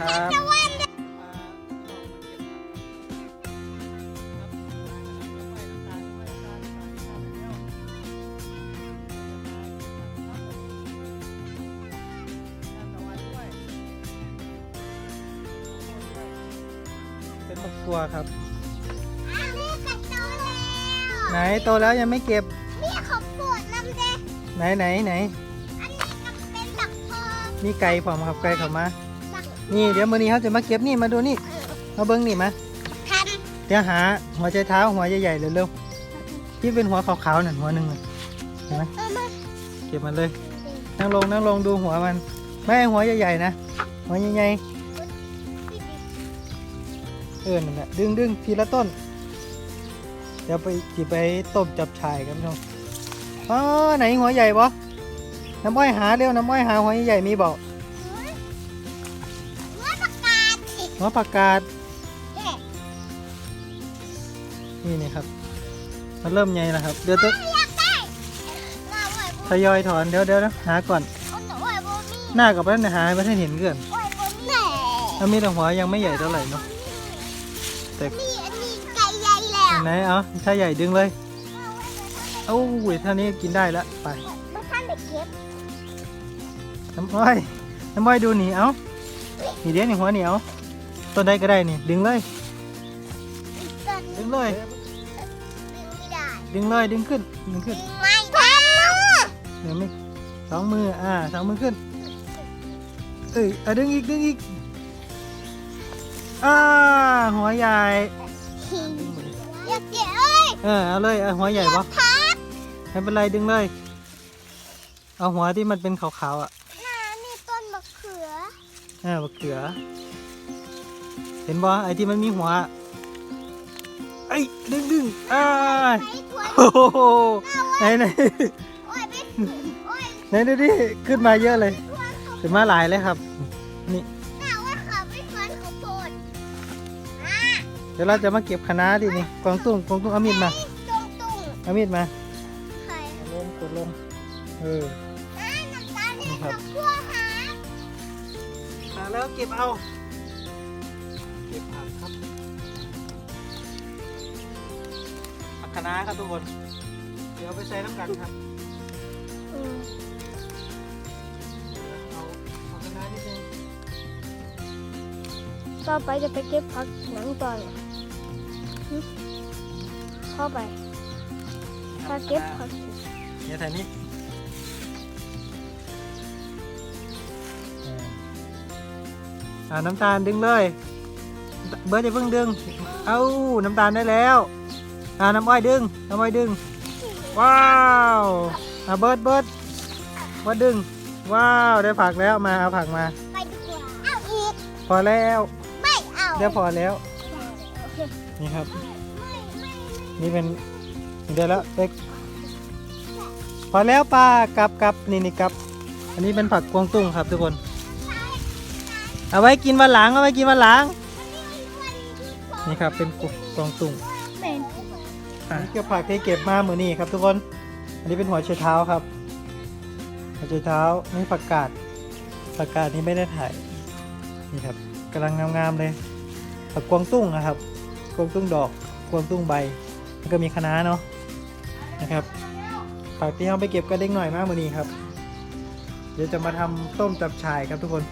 ครับเป็นครอบครัวครับ ไหนโตแล้วยังไม่เก็บไหนไหนไหน อันนี้ก็เป็นดอกพอมีไก่ผอมครับไก่เขามา นี่เดี๋ยวมื้อนี้เขาจะมาเก็บนี่มาดูนี่มาเบิ้งนี่มาทันเดี๋ยวหาหัวใจเท้าหัวใหญ่ๆเร็วๆที่เป็นหัวขาวๆนั่นหัวหนึ่งน่ะเห็นไหมเออมาเก็บมันเลย นั่งลงนั่งลงดูหัวมัน ไม่ให้หัวใหญ่ๆนะหัวใหญ่ๆเออนั่นแหละดึงดึงทีละต้นเดี๋ยวไปจีไปต้มจับฉ่ายกันพี่น้องอ๋อไหนหัวใหญ่บ่น้ำอ้อยหาเร็วน้ำอ้อยหาหัวใหญ่ๆมีบ หัวผักกาดเด็กนี่นี่ครับ มันเริ่มใหญ่แล้วครับ เดี๋ยวต้องอยากได้มาไหวบุทยอยถอนเดี๋ยวเดี๋ยวนะหาก่อนญไหวบุญมีหน้ากับนั่นนะหาไม่ได้เห็นเกินไหวบุญแหน่ถ้ามีแต่หัวยังไม่ใหญ่เท่าไหร่เนาะแต่นี่อันนี้ไก่ใหญ่แล้วไหนเอาถ้าใหญ่ดึงเลยเอ้าเว้ยเท่านี้กินได้แล้วไปไม่ทันได้เก็บน้ำอ้อยน้ำอ้อยดูหนีเอานี่เดี๋ยวนี่หัวเหนียว ต้นใดก็ได้นี่ ดึงเลยอีกต้นดึงเลยดึงไม่ได้ดึงเลยดึงขึ้นดึงขึ้นดึงไม่ทันนะเดี๋ยวไม่สองมืออ่าสองมือขึ้น เอ้ยอะดึงอีกดึงอีกอ่าหัวใหญ่อยากเก็บเอ้ยเออเอาเลยเอาหัวใหญ่ปะทักไม่เป็นไรดึงเลย เอาหัวที่มันเป็นขาวๆอะน้านี่ต้นมะเขืออ่ามะเขือ เห็นบ่ไอ้ที่มันมีหัวไอ้ยดึงดึงอ่าไปทวนโอ้โหไหนไหนโอ้ยไปโอ้ยไหนดูดิขึ้นมาเยอะเลยทวนเขาขึ้นมาหลายเลยครับ นี่หน้าว่าเขาไปทวนเขาโพดอ่าเดี๋ยวเราจะมาเก็บคะน้าดินี่กวางตุ้งกวางตุ้งเอามีดมาตรงตุ่งเอามีดมาใครลงกดลงเอออ่าน้ำตาลเนี่ยนี่ครับเขาคั่วหามาแล้วเก็บเอา คะน้าครับทุกคน เดี๋ยวเอาไปใส่น้ำกันครับอืมเอาผักคะน้านิดนึงต่อไปจะไปเก็บผักหนังต่อยหึเข้าไปถ้าเก็บผักเดี๋ยวถ่ายนี้อ่าน้ำตาลดึงเลย เบิร์ดจะเพิ่งดึง เอาน้ำตาลได้แล้ว อ่าน้ำอ้อยดึง น้ำอ้อยดึง ว้าวอ่าเบิร์ดเบิร์ดเบิร์ดดึง ว้าว ได้ผักแล้วมาเอาผักมา ไปดีกว่าเอาอีก พอแล้วไม่เอาเดี๋ยวพอแล้ว นี่ครับนี่เป็นเดี๋ยวแล้วเด็กพอแล้วป้ากลับกลับนี่นี่กลับ อันนี้เป็นผักกวางตุ้งครับทุกคน เอาไว้กินวันหลังเอาไว้กินวันหลัง นี่ครับเป็นกวางตุ้ง เป็นอันนี้ก็ผักที่เก็บมาเหมือนี่ครับทุกคน อันนี้เป็นหัวไชเท้าครับ หัวไชเท้านี่ผักกาดผักกาดนี่ไม่ได้ถ่ายนี่ครับกำลังงามๆเลยผักกวางตุ้งนะครับ กวางตุ้งดอก กวางตุ้งใบ แล้วก็มีคะน้าเนาะนะครับผักที่เราไปเก็บก็เด้งหน่อยมากมือนี้ครับ เดี๋ยวจะมาทำต้มจับฉ่ายครับทุกคน